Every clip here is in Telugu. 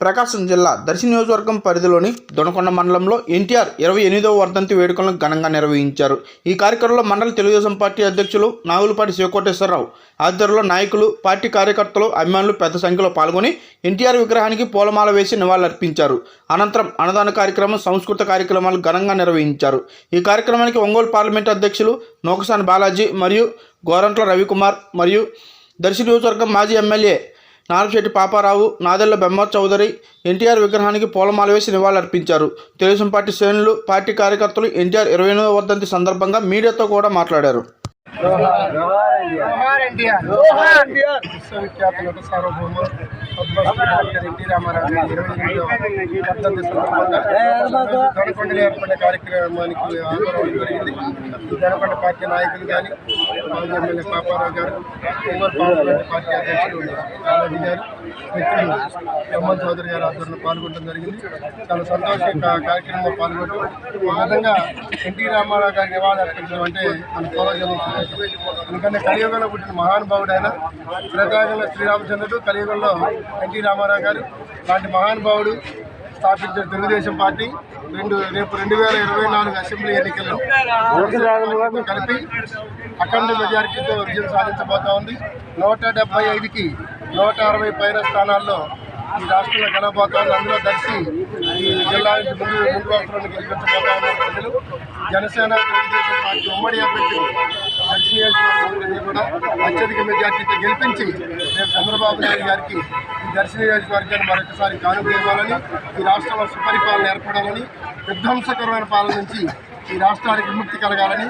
ప్రకాశం జిల్లా దర్శి నియోజకవర్గం పరిధిలోని దొనకొండ మండలంలో ఎన్టీఆర్ ఇరవై ఎనిమిదవ వర్ధంతి వేడుకలను ఘనంగా నిర్వహించారు. ఈ కార్యక్రమంలో మండల తెలుగుదేశం పార్టీ అధ్యక్షులు నాగులపాటి శివకోటేశ్వరరావు ఆధ్వర్యంలో నాయకులు పార్టీ కార్యకర్తలు అభిమానులు పెద్ద సంఖ్యలో పాల్గొని ఎన్టీఆర్ విగ్రహానికి పూలమాల వేసి నివాళులర్పించారు. అనంతరం అన్నదాన కార్యక్రమం సంస్కృత కార్యక్రమాలు ఘనంగా నిర్వహించారు. ఈ కార్యక్రమానికి ఒంగోలు పార్లమెంటు అధ్యక్షులు నోకసాని బాలాజీ మరియు గోరంట్ల రవికుమార్ మరియు దర్శి నియోజకవర్గం మాజీ ఎమ్మెల్యే నారశెట్టి పాపారావు నాదెళ్ళ బెమ్మ చౌదరి ఎన్టీఆర్ విగ్రహానికి పూలమాల వేసి నివాళులర్పించారు. తెలుగుదేశం పార్టీ శ్రేణులు పార్టీ కార్యకర్తలు ఎన్టీఆర్ ఇరవై ఎనిమిదవ వర్ధంతి సందర్భంగా మీడియాతో కూడా మాట్లాడారు. విశ్వవిఖ్యాత నట సార్వభౌమ ఎన్టీ రామారావు దొనకొండలో ఏర్పడిన కార్యక్రమానికి ఆహ్వానం జరిగింది. దొనకొండ పార్టీ నాయకులు కానీ మాజీ ఎమ్మెల్యే పాపారావు గారు పార్లమెంట్ పార్టీ అధ్యక్షుడు బాలాజీ గారు మిత్రులు బ్రహ్మన్ చౌదరి గారు ఆధ్వర్యంలో పాల్గొనడం జరిగింది. చాలా సంతోషంగా కార్యక్రమంలో పాల్గొనడం ఆ విధంగా ఎన్టీ రామారావు గారి నివాళి అర్పించడం అంటే మన పూర్వజన్మ ఎందుకంటే కలియుగంలో పుట్టిన మహానుభావుడు ఆయన త్రేతాయుగంలో శ్రీరామచంద్రుడు కలియుగంలో ఎన్టీ రామారావు గారు. లాంటి మహానుభావుడు స్థాపించిన తెలుగుదేశం పార్టీ రెండు రేపు రెండు వేల ఇరవై నాలుగు అసెంబ్లీ ఎన్నికల్లో కలిపి అఖండ మెజారిటీతో విజయం సాధించబోతా ఉంది. నూట డెబ్బై ఐదుకి నూట అరవై పైన స్థానాల్లో ఈ రాష్ట్రంలో కనబోతా ఉంది. అందులో దర్శి ఈ జిల్లా నుంచి ముందు ముందు వరుసలోకి గెలిపించబోతా ఉన్నారు ప్రజలు. జనసేన తెలుగుదేశం పార్టీ ఉమ్మడి అభ్యర్థి నియోజకవర్గం కూడా అత్యధిక మెజార్టీతో గెలిపించి రేపు చంద్రబాబు నాయుడు గారికి ఈ దర్శి నియోజకవర్గాన్ని మరొకసారి కానుక ఇవ్వాలని ఈ రాష్ట్రంలో సుపరిపాలన ఏర్పడాలని విధ్వంసకరమైన పాలన నుంచి ఈ రాష్ట్రానికి విముక్తి కలగాలని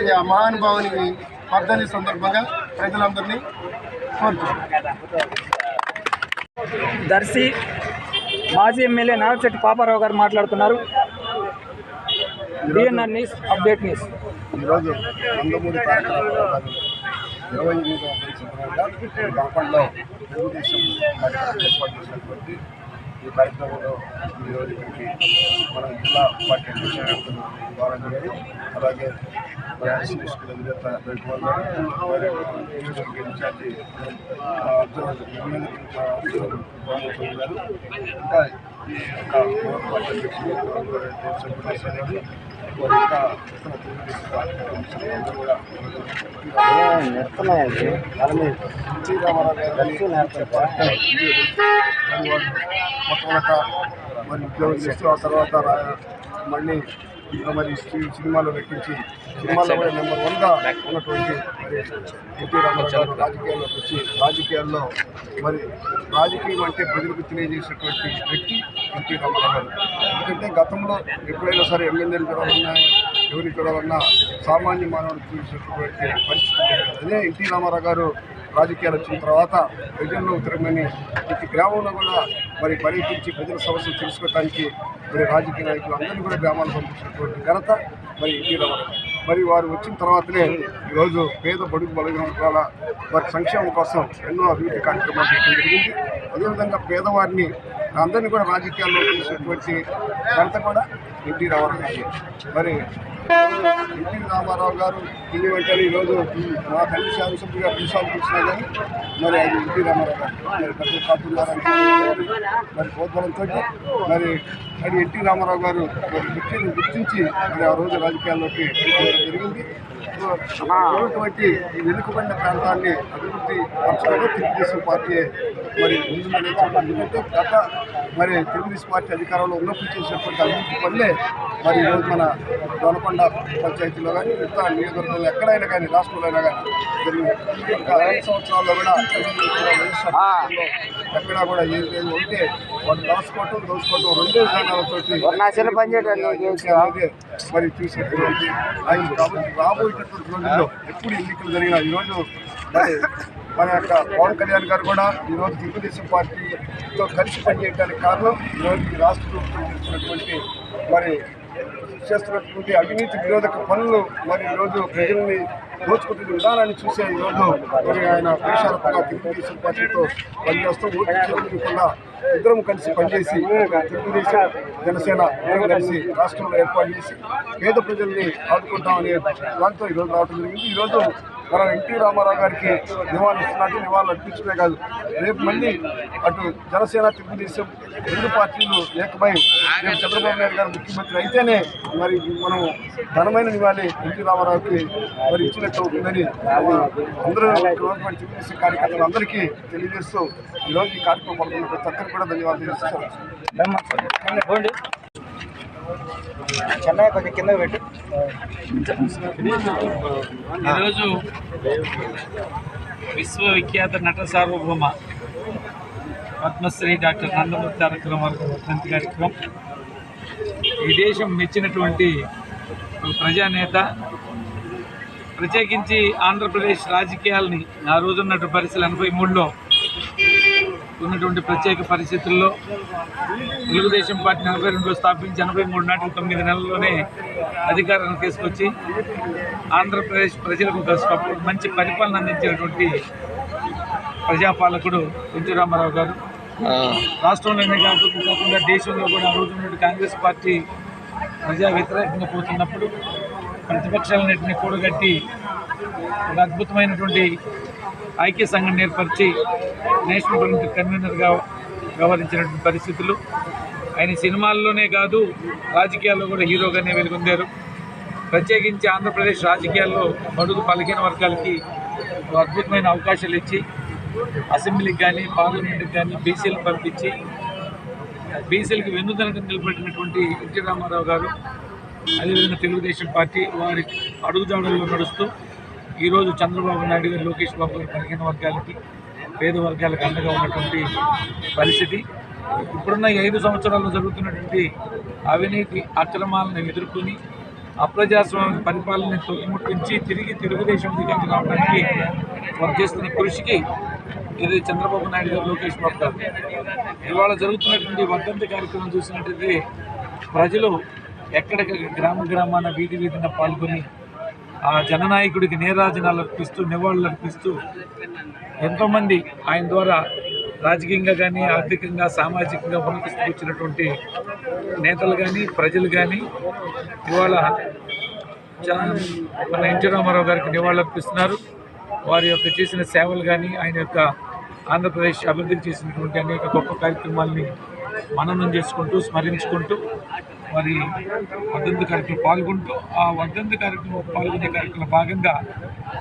ఈ ఆ మహానుభావుని వర్ధని సందర్భంగా ప్రజలందరినీ కోరుతున్నాను దర్శి మాజీ ఎమ్మెల్యే నాగచెట్టి పాపారావు గారు మాట్లాడుతున్నారు. DNR news update news. ఈరోజు నందమూరి తారక ఇరవై ఎనిమిదవ సందర్భంగా దంపంలో తెలుగుదేశం పార్టీ ఏర్పాటు చేసినటువంటి ఈ కార్యక్రమంలో ఈరోజు ఇక్కడికి మన జిల్లా పార్టీ అధ్యక్షుడు బాలాజీ గారు అలాగే మన అసోసియేషన్ అధినేత రవికుమార్ గారు ఇన్ఛార్జి గారు ఇంకా ఈ యొక్క పార్టీ అధ్యక్షుడు గారు మరి ఇంకా కలిసి నేర్చుకుంటా మరి ఉద్యోగం చేస్తూ ఆ తర్వాత మళ్ళీ మరి సినిమాలో పెట్టించి సినిమాలో కూడా నెంబర్ వన్గా ఉన్నటువంటి ఎన్టీ రామారావు రాజకీయాల్లోకి వచ్చి రాజకీయాల్లో మరి రాజకీయం అంటే ప్రజలకు తెలియజేసినటువంటి వ్యక్తి ఎన్టీ రామారావు గారు. ఎందుకంటే గతంలో ఎప్పుడైనా సరే ఎమ్మెల్యేలు చూడాలన్నా ఎవరిని చూడాలన్నా సామాన్య మానవుడు చూసినటువంటి పరిస్థితి. అదే ఎన్టీ రామారావు గారు రాజకీయాలు వచ్చిన తర్వాత ప్రజల్లో తిరగని ప్రతి గ్రామంలో కూడా మరి పర్యటించి ప్రజల సమస్యలు తెలుసుకోవడానికి మరి రాజకీయ నాయకులు అందరినీ కూడా గ్రామాలు పంపించినటువంటి ఘనత మరి ఎన్టీ రామారావు మరి వారు వచ్చిన తర్వాతనే ఈరోజు పేద బడుగు బలగిన వర్గాల వారి సంక్షేమం కోసం ఎన్నో అభివృద్ధి కార్యక్రమాలు చేయడం జరిగింది. అదేవిధంగా పేదవారిని అందరినీ కూడా రాజకీయాల్లో తీసుకొచ్చి ఘనత కూడా ఎన్టీ రామారావు గారు మరి ఎన్టీ రామారావు గారు ఇల్లు వెంటనే ఈరోజు మా తల్లి శాసనసభ్యుగా పిలిచాలు కానీ మరి అది ఎన్టీ రామారావు గారు. మరి పెద్ద కాపున్నారని మరి ప్రోద్బలంతో మరి ఎన్టీ రామారావు గారు మరి గుర్తించి మరి ఆ రోజు రాజకీయాల్లోకి పెరిగింది జరిగింది. ఉన్నటువంటి ఈ వెనుకబడిన ప్రాంతాన్ని అభివృద్ధి పరచడంలో తెలుగుదేశం పార్టీ మరి ముందుందని చెప్పాలి. ఎందుకంటే గత మరి తెలుగుదేశం పార్టీ అధికారంలో ఉన్నప్పుడు చేసినటువంటి అభివృద్ధి పనులే మరి ఈరోజు మన దొనకొండ పంచాయతీలో కానీ మిగతా నియోజకవర్గంలో ఎక్కడైనా కానీ రాష్ట్రంలో అయినా కానీ జరిగింది ఇంకా ఐదు సంవత్సరాల్లో కూడా ఎక్కడా కూడా ఏది ఉంటే వాళ్ళు దాచుకోవటం దోచుకోవటం రెండు విధానాలతోటి అలాగే మరి చూసినటువంటి ఆయన. రాబోయేటటువంటి రోజుల్లో ఎప్పుడు ఎన్నికలు జరిగినా ఈరోజు మన యొక్క పవన్ కళ్యాణ్ గారు కూడా ఈరోజు తెలుగుదేశం పార్టీతో కలిసి పనిచేయడానికి కారణం ఈరోజు ఈ రాష్ట్ర ప్రభుత్వం చేస్తున్నటువంటి మరి చేస్తున్నటువంటి అవినీతి విరోధక పనులు మరి ఈరోజు ప్రజల్ని దోచుకుంటున్న విధానాన్ని చూసే ఈరోజు మరి ఆయన దేశాలపగా తెలుగుదేశం పార్టీతో పనిచేస్తూ ఓటు చేయకుండా ఇద్దరం కలిసి పనిచేసి తెలుగుదేశం జనసేన ఇద్దరం కలిసి రాష్ట్రంలో ఏర్పాటు చేసి పేద ప్రజల్ని ఆదుకుంటామనే దాంతో ఈరోజు రావడం జరిగింది. ఈరోజు మన ఎన్టీ రామారావు గారికి నివాళులు ఇస్తున్నట్టు నివాళులు అర్పించడమే కాదు రేపు మళ్ళీ అటు జనసేన తెలుగుదేశం రెండు పార్టీలు ఏకమై రేపు చంద్రబాబు నాయుడు గారు ముఖ్యమంత్రి అయితేనే మరి మనం ఘనమైన నివాళి ఎన్టీ రామారావుకి మరి ఇచ్చినట్టు అవుతుందని అది అందరూ గవర్నమెంట్ తెలుగుదేశం కార్యకర్తలు అందరికీ తెలియజేస్తూ ఈరోజు ఈ కార్యక్రమం పాల్గొన్న ప్రతి ఒక్కరికి కూడా ధన్యవాదాలు పోండి చెన్నై కొంచెం కింద పెట్టు. ఈరోజు విశ్వవిఖ్యాత నట సార్వభౌమ పద్మశ్రీ డాక్టర్ నందమూరి తారక రామారావు వర్ధంతి కార్యక్రమం. ఈ దేశం మెచ్చినటువంటి ఒక ప్రజానేత. ప్రత్యేకించి ఆంధ్రప్రదేశ్ రాజకీయాలని ఆ రోజున్నటువంటి పరిస్థితులు ఎనభై మూడులో ఉన్నటువంటి ప్రత్యేక పరిస్థితుల్లో తెలుగుదేశం పార్టీ నలభై రెండులో స్థాపించి ఎనభై మూడు నాటికి తొమ్మిది నెలల్లోనే అధికారాన్ని తీసుకొచ్చి ఆంధ్రప్రదేశ్ ప్రజలకు మంచి పరిపాలన అందించినటువంటి ప్రజాపాలకుడు ఎన్టీ రామారావు గారు. రాష్ట్రంలోనే కాకుండా దేశంలో కూడా ఆ రోజు ఉన్నటువంటి కాంగ్రెస్ పార్టీ ప్రజా వ్యతిరేకంగా పోతున్నప్పుడు ప్రతిపక్షాలన్నింటినీ కూడగట్టి ఒక అద్భుతమైనటువంటి ఐక్య సంఘం ఏర్పరిచి నేషనల్ ఒలింపిక్ కన్వీనర్గా వ్యవహరించినటువంటి పరిస్థితులు. ఆయన సినిమాల్లోనే కాదు రాజకీయాల్లో కూడా హీరోగానే వెలుగొందారు. ప్రత్యేకించి ఆంధ్రప్రదేశ్ రాజకీయాల్లో బడుగు పలికిన వర్గాలకి అద్భుతమైన అవకాశాలు ఇచ్చి అసెంబ్లీకి కానీ పార్లమెంట్కి కానీ బీసీలు పంపించి బీసీలకు వెన్నుదనకు నిలబెట్టినటువంటి ఎన్టీ రామారావు గారు అదేవిధంగా తెలుగుదేశం పార్టీ వారి అడుగుజాడల్లో నడుస్తూ ఈరోజు చంద్రబాబు నాయుడు గారు లోకేష్ బాబు గారు పలికిన వర్గాలకి పేద వర్గాలకు అండగా ఉన్నటువంటి పరిస్థితి. ఇప్పుడున్న ఐదు సంవత్సరాల్లో జరుగుతున్నటువంటి అవినీతి అక్రమాలను ఎదుర్కొని అప్రజాస్వామ్య పరిపాలన తొలిముట్టించి తిరిగి తెలుగుదేశం దిగంగా రావడానికి వారు చేస్తున్న కృషికి ఇది చంద్రబాబు నాయుడు గారు లోకేష్ బాబు గారు. ఇవాళ జరుగుతున్నటువంటి వర్ధంతి కార్యక్రమం చూసినట్టయితే ప్రజలు ఎక్కడెక్కడ గ్రామ గ్రామాన వీధి వీధిన పాల్గొని ఆ జననాయకుడికి నీరాజనాలు అర్పిస్తూ నివాళులు అర్పిస్తూ ఎంతోమంది ఆయన ద్వారా రాజకీయంగా కానీ ఆర్థికంగా సామాజికంగా ఉన్నత వచ్చినటువంటి నేతలు కానీ ప్రజలు కానీ ఇవాళ మన ఎన్టీ రామారావు గారికి నివాళులర్పిస్తున్నారు వారి యొక్క చేసిన సేవలు కానీ ఆయన యొక్క ఆంధ్రప్రదేశ్ అభివృద్ధి చేసినటువంటి అనేక గొప్ప కార్యక్రమాల్ని మననం చేసుకుంటూ స్మరించుకుంటూ మరి వర్ధంతి కార్యక్రమం పాల్గొంటూ ఆ వర్ధంతి కార్యక్రమం పాల్గొనే కార్యక్రమం భాగంగా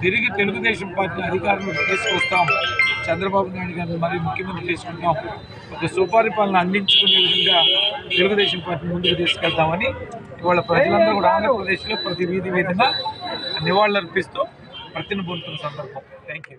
తిరిగి తెలుగుదేశం పార్టీ అధికారంలోకి తీసుకొస్తాం. చంద్రబాబు నాయుడు గారిని మరి ముఖ్యమంత్రి చేసుకుంటాం. ఒక సుపరిపాలన అందించుకునే విధంగా తెలుగుదేశం పార్టీ ముందుకు తీసుకెళ్తామని ఇవాళ ప్రజలందరూ కూడా ఆంధ్రప్రదేశ్లో ప్రతి వీధి వీధిన నివాళులర్పిస్తూ ప్రతిన పొందుతున్న సందర్భం. Thank you